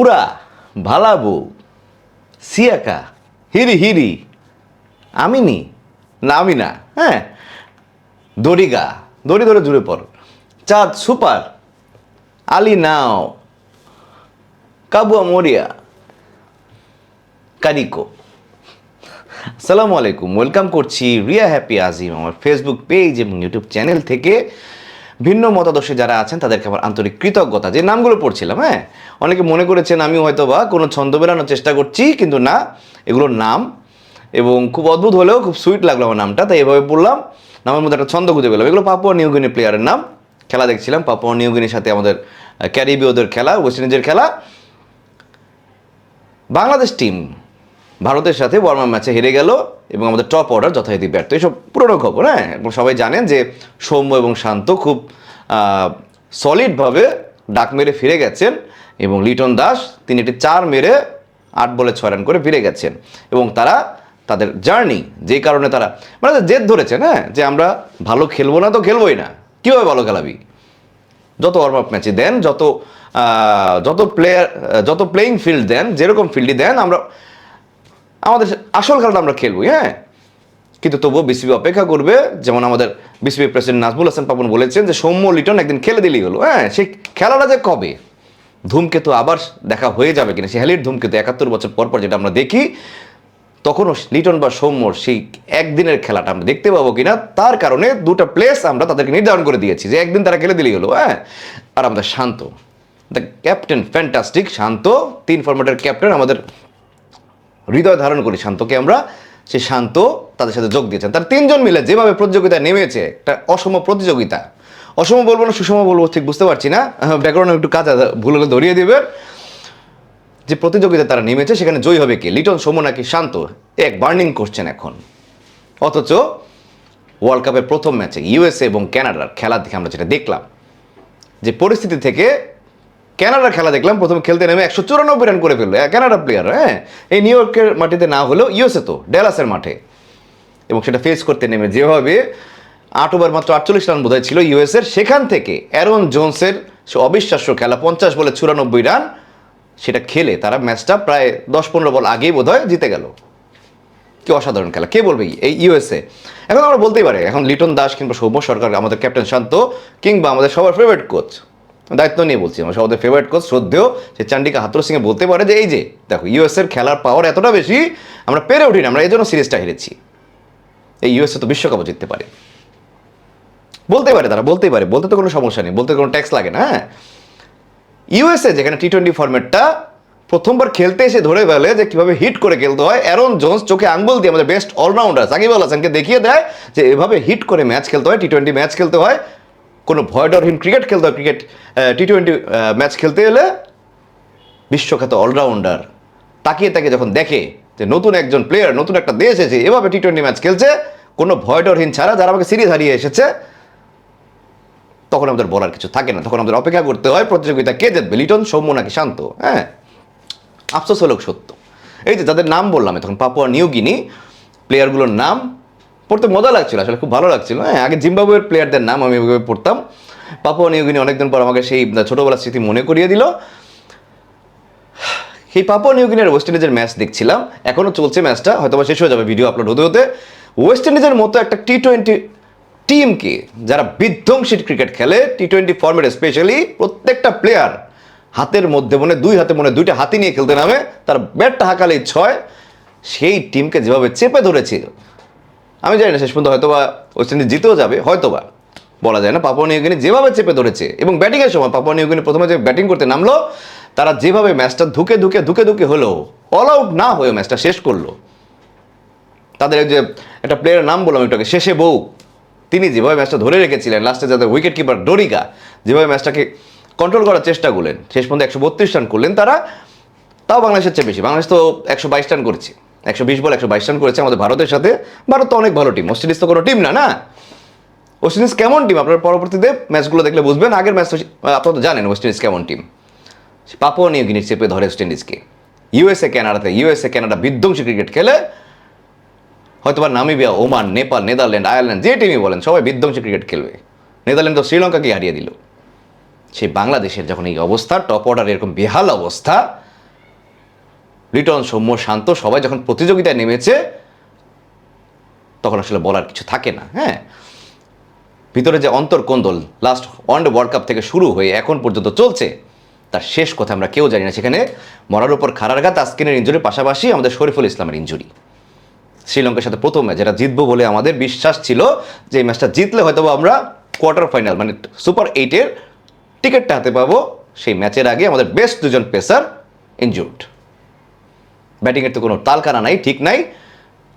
উরা ভালাবু, সিয়াকা, হিরি হিরি, আমিনি না আমি না হ্যাঁ? দড়িগা, দড়ি ধরে জুড়ে পড়। চাঁদ সুপার, আলি নাও কাবুয়া মরিয়া কারিকো। আসসালামু আলাইকুম, ওয়েলকাম করছি রিয়া হ্যাপি আজিম, আমার ফেসবুক পেজ এবং ইউটিউব চ্যানেল থেকে। ভিন্ন মতাদর্শী যারা আছেন, তাদেরকে আমার আন্তরিক কৃতজ্ঞতা। যে নামগুলো পড়ছিলাম হ্যাঁ? অনেকে মনে করেছেন আমি হয়তো বা কোনো ছন্দ বেরানোর চেষ্টা করছি, কিন্তু না, এগুলোর নাম এবং খুব অদ্ভুত হলেও খুব সুইট লাগল আমার নামটা, তাই এভাবে বললাম নামের মধ্যে একটা ছন্দ খুঁজে পেলাম। এগুলো পাপুয়া নিউগিনি প্লেয়ারের নাম। খেলা দেখছিলাম পাপুয়া নিউগিনির সাথে আমাদের ক্যারিবীয়দের খেলা ওয়েস্ট ইন্ডিজের খেলা। বাংলাদেশ টিম ভারতের সাথে ওয়ার্ম ম্যাচে হেরে গেল এবং আমাদের টপ অর্ডার যথারীতি ব্যর্থ। এইসব পুরনো খবর হ্যাঁ? এবং সবাই জানেন যে সৌম্য এবং শান্ত খুব সলিডভাবে ডাক মেরে ফিরে গেছেন এবং লিটন দাস, তিনি একটি চার মেরে আট বলে ছয় রান করে ফিরে গেছেন এবং তারা তাদের জার্নি যে কারণে তারা মানে জেদ ধরেছেন হ্যাঁ? যে আমরা ভালো খেলব না তো খেলবোই না। কীভাবে ভালো খেলাবি? যত ওয়ার্ম আপ ম্যাচে দেন, যত যত প্লেয়ার যত প্লেয়িং ফিল্ড দেন, যেরকম ফিল্ডই দেন, আমরা আমাদের আসল খেলাটা আমরা খেলব হ্যাঁ? কিন্তু তবুও বিসিবি অপেক্ষা করবে, যেমন আমাদের বিসিবি প্রেসিডেন্ট নাজমুল হাসান পাপন বলেছেন যে সৌম্য লিটন একদিন খেলে দিলেই হলো হ্যাঁ? সেই খেলাটা যে কবে? ধূমকেতু আবার দেখা হয়ে যাবে কিনা, সেই হ্যালির ধূমকেতু একাত্তর বছর পর পর যেটা আমরা দেখি, তখনও লিটন বা সৌম্যর সেই একদিনের খেলাটা আমরা দেখতে পাবো কিনা, তার কারণে দুটো প্লেস আমরা তাদেরকে নির্ধারণ করে দিয়েছি, যে একদিন তারা খেলে দিলেই হলো হ্যাঁ? আর আমাদের Shanto the captain fantastic Shanto, তিন ফরম্যাটের ক্যাপ্টেন আমাদের হৃদয় ধারণ করি শান্তকে আমরা। সে শান্ত তাদের সাথে যোগ দিয়েছেন। তার তিনজন মিলে যেভাবে প্রতিযোগিতায় নেমেছে, একটা অসম প্রতিযোগিতা। অসম বলব না, সুষম বলব, ঠিক বুঝতে পারছি না। ব্যাকরণে একটু কাজ ভুল হলে ধরিয়ে দিবেন। যে প্রতিযোগিতা তারা নেমেছে, সেখানে জয়ী হবে কে? লিটন সৌম্য নাকি শান্ত? এক বার্নিং করছেন এখন। অথচ ওয়ার্ল্ড কাপের প্রথম ম্যাচে ইউএসএ এবং ক্যানাডার খেলা দেখে আমরা যেটা দেখলাম, যে পরিস্থিতি থেকে ক্যানাডার খেলা দেখলাম, প্রথমে খেলতে নেমে একশো চুরানব্বই রান করে ফেলল। ক্যানাডা প্লেয়ার হ্যাঁ? এই নিউ ইয়র্কের মাটিতে না হলেও ইউএসএ তো ডেলাসের মাঠে। এবং সেটা ফেস করতে নেমে যেভাবে আট ওভার মাত্র আটচল্লিশ রান বোধহয় ছিল ইউএসের সেখান থেকে অ্যারন জোনসের সে অবিশ্বাস্য খেলা, পঞ্চাশ বলে চুরানব্বই রান সেটা খেলে তারা ম্যাচটা প্রায় দশ পনেরো বল আগেই বোধহয় জিতে গেল। কি অসাধারণ খেলা, কে বলবে এই ইউএসএ? এখন আমরা বলতেই পারি, এখন লিটন দাস কিংবা সৌম্য সরকার, আমাদের ক্যাপ্টেন শান্ত, কিংবা আমাদের সবার ফেভারিট কোচ দায়িত্ব নিয়ে বলছি আমার সবাদের ফেভারিট কোচ শ্রদ্ধেয় সে চান্ডিকা হাতুর সিংহে বলতে পারে যে এই যে, দেখো ইউএস এর খেলার পাওয়ার এতটা বেশি, আমরা পেরে উঠি না আমরা এই জন্য সিরিজটা হেরেছি। এই ইউএসএ তো বিশ্বকাপও জিততে পারে। বলতে পারে তারা, বলতেই পারে, বলতে তো কোনো সমস্যা নেই, বলতে কোনো ট্যাক্স লাগে না হ্যাঁ? ইউএসএ যেখানে টি টোয়েন্টি ফর্মেটটা প্রথমবার খেলতে এসে ধরে ফেলে যে কীভাবে হিট করে খেলতে হয় অ্যারন জোন্স চোখে আঙ্গুল দিয়ে আমাদের বেস্ট অলরাউন্ডার সাকিব আল হাসানকে দেখিয়ে দেয় যে এভাবে হিট করে ম্যাচ খেলতে হয় টি টোয়েন্টি ম্যাচ খেলতে হয় কোনো ভয়ডরহীন ক্রিকেট খেলতে হয় ক্রিকেট টি টোয়েন্টি ম্যাচ খেলতে এলে বিশ্বখ্যাত অলরাউন্ডার তাকিয়ে তাকে যখন দেখে যে নতুন একজন প্লেয়ার নতুন একটা দেশ এসে এভাবে টি টোয়েন্টি ম্যাচ খেলছে, কোনো ভয়ডরহীন ছাড়া যারা আমাকে সিরিজ হারিয়ে এসেছে, তখন আমাদের বলার কিছু থাকে না। তখন আমাদের অপেক্ষা করতে হয় প্রতিযোগিতা কে জিতবে, লিটন, সৌম্য নাকি শান্ত? হ্যাঁ আফসোস হলেও সত্য। এই যে যাদের নাম বললাম, তখন পাপুয়া নিউ গিনি প্লেয়ারগুলোর নাম পড়তে মজা লাগছিল, আসলে খুব ভালো লাগছিল। হ্যাঁ আগে জিম্বাবুয়ের প্লেয়ারদের নাম আমি এভাবে পড়তাম। পাপুয়া নিউ গিনি অনেকদিন পর আমাকে সেই ছোটোবেলার স্মৃতি মনে করিয়ে দিল। সেই পাপুয়া নিউ গিনির ওয়েস্ট ইন্ডিজের ম্যাচ দেখছিলাম। এখনও চলছে ম্যাচটা হয়তো শেষ হয়ে যাবে ভিডিও আপলোড হতে হতে। ওয়েস্ট ইন্ডিজের মতো একটা টি টোয়েন্টি টিমকে যারা বিধ্বংসী ক্রিকেট খেলে টি টোয়েন্টি ফর্মেট স্পেশালি প্রত্যেকটা প্লেয়ার হাতের মধ্যে মনে, দুই হাতে মনে, দুইটা হাতি নিয়ে খেলতে নামে। তার ব্যাটটা হাঁকালেই ছয়। সেই টিমকে যেভাবে চেপে ধরেছিল আমি জানি না, শেষ পর্যন্ত হয়তো বা ওয়েস্ট ইন্ডিজ জিতেও যাবে হয়তো বা বলা যায় না, পাপুয়া নিউগিনি যেভাবে চেপে ধরেছে, এবং ব্যাটিংয়ের সময় পাপুয়া নিউগিনি প্রথমে যে ব্যাটিং করতে নামলো, তারা যেভাবে ম্যাচটা ধুকে ধুকে ধুকে ধুকে হলো অল আউট না হয়ে ম্যাচটা শেষ করল। তাদের যে একটা প্লেয়ারের নাম বললাম একটু শেষে বউ। তিনি যেভাবে ম্যাচটা ধরে রেখেছিলেন লাস্টে যাদের উইকেট কিপার ডোরিকা যেভাবে ম্যাচটাকে কন্ট্রোল করার চেষ্টা করলেন, শেষ পর্যন্ত একশো বত্রিশ রান করলেন তারা, তাও বাংলাদেশের চেয়ে বেশি, বাংলাদেশ তো একশো বাইশ রান করেছে। একশো বিশ বল, একশো বাইশ রান করেছে আমাদের ভারতের সাথে। ভারত তো অনেক ভালো টিম ওয়েস্ট ইন্ডিজ তো কোনো টিম না না? ওয়েস্ট ইন্ডিজ কেমন টিম আপনার পরবর্তীতে ম্যাচগুলো দেখলে বুঝবেন। আগের ম্যাচ আপনারা তো জানেন ওয়েস্ট ইন্ডিজ কেমন টিম পাপুয়া নিউ গিনি চেপে ধরে ওয়েস্ট ইন্ডিজকে ইউএসএ ক্যানাডাতে ইউএসএ ক্যানাডা বিধ্বংসী ক্রিকেট খেলে হয়তো বা Namibia Oman Nepal Netherland Ireland যে টিমই বলেন, সবাই বিধ্বংসী ক্রিকেট খেলবে। নেদারল্যান্ড তো শ্রীলঙ্কাকে হারিয়ে দিল। সেই বাংলাদেশের যখন এই অবস্থা টপ অর্ডার এরকম বেহাল অবস্থা লিটন সৌম্য শান্ত, সবাই যখন প্রতিযোগিতায় নেমেছে, তখন আসলে বলার কিছু থাকে না হ্যাঁ? ভিতরে যে অন্তর্কন্দল লাস্ট ওয়ান ওয়ার্ল্ড কাপ থেকে শুরু হয়ে এখন পর্যন্ত চলছে, তার শেষ কথা আমরা কেউ জানি না। সেখানে মরার উপর খারারঘাত তাস্কিনের ইঞ্জুরির পাশাপাশি আমাদের শরীফুল ইসলামের ইঞ্জুরি শ্রীলঙ্কার সাথে প্রথম ম্যাচ যেটা জিতবো বলে আমাদের বিশ্বাস ছিল যে এই ম্যাচটা জিতলে হয়তো আমরা কোয়ার্টার ফাইনাল মানে সুপার এইটের টিকিটটা হাতে পাবো। সেই ম্যাচের আগে আমাদের বেস্ট দুজন পেসার ইনজুর্ড ব্যাটিংয়ের তো কোনো তালকানা নাই, ঠিক নাই।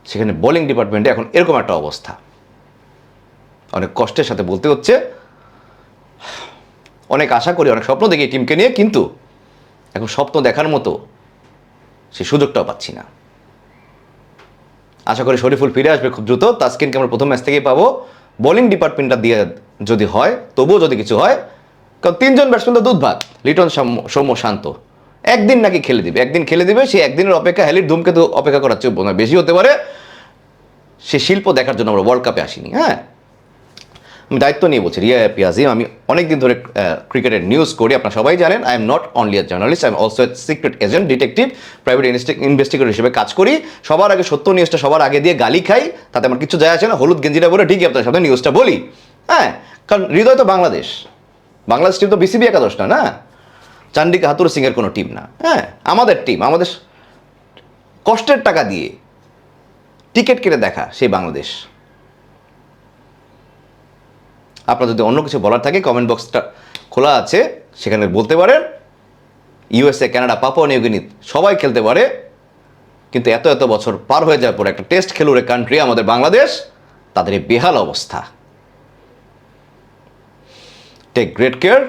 সেখানে বোলিং ডিপার্টমেন্টে এখন এরকম একটা অবস্থা। অনেক কষ্টের সাথে বলতে হচ্ছে, অনেক আশা করি, অনেক স্বপ্ন দেখি টিমকে নিয়ে, কিন্তু এখন স্বপ্ন দেখার মতো সেই সুযোগটাও পাচ্ছি না। আশা করি শরীফুল ফিরে আসবে খুব দ্রুত। তাস্কিনকে আমরা প্রথম ম্যাচ থেকেই পাবো। বোলিং ডিপার্টমেন্টটা দিয়ে যদি হয়, তবুও যদি কিছু হয়, কারণ তিনজন ব্যাটসম্যান তো দুধ ভাত লিটন সৌম্য শান্ত। একদিন নাকি খেলে দিবে, একদিন খেলে দিবে সেই একদিনের অপেক্ষা হেলির ধূমকেতু অপেক্ষা করার চেয়ে বোধ বেশি হতে পারে। সে শিল্প দেখার জন্য আমরা ওয়ার্ল্ড কাপে আসিনি হ্যাঁ? আমি দায়িত্ব নিয়ে বলছি, রিয়া পিয়াজি, আমি অনেক দিন ধরে ক্রিকেটের নিউজ করি, আপনারা সবাই জানেন I am not only a journalist I am also secret agent detective private investigator হিসেবে কাজ করি। সবার আগে সত্য নিউজটা সবার আগে দিয়ে গালি খাই, তাতে আমার কিছু যায় আসে না, হলুদ গেঞ্জিটা বলে ঠিকই আপনার সাথে নিউজটা বলি হ্যাঁ? কারণ হৃদয় তো বাংলাদেশ বাংলাদেশ টিম তো বিসিবি একাদশ না না? চান্ডিকা হাতুর সিংয়ের কোনো টিম না। হ্যাঁ আমাদের টিম আমাদের কষ্টের টাকা দিয়ে টিকিট কেটে দেখা সেই বাংলাদেশ। আপনার যদি অন্য কিছু বলার থাকে কমেন্ট বক্সটা খোলা আছে, সেখানে বলতে পারেন। ইউএসএ কানাডা পাপুয়া নিউগিনি সবাই খেলতে পারে। কিন্তু এত এত বছর পার হয়ে যাওয়ার পর একটা টেস্ট খেলুড়ে কান্ট্রি আমাদের বাংলাদেশ, তাদের এই বেহাল অবস্থা। Take great care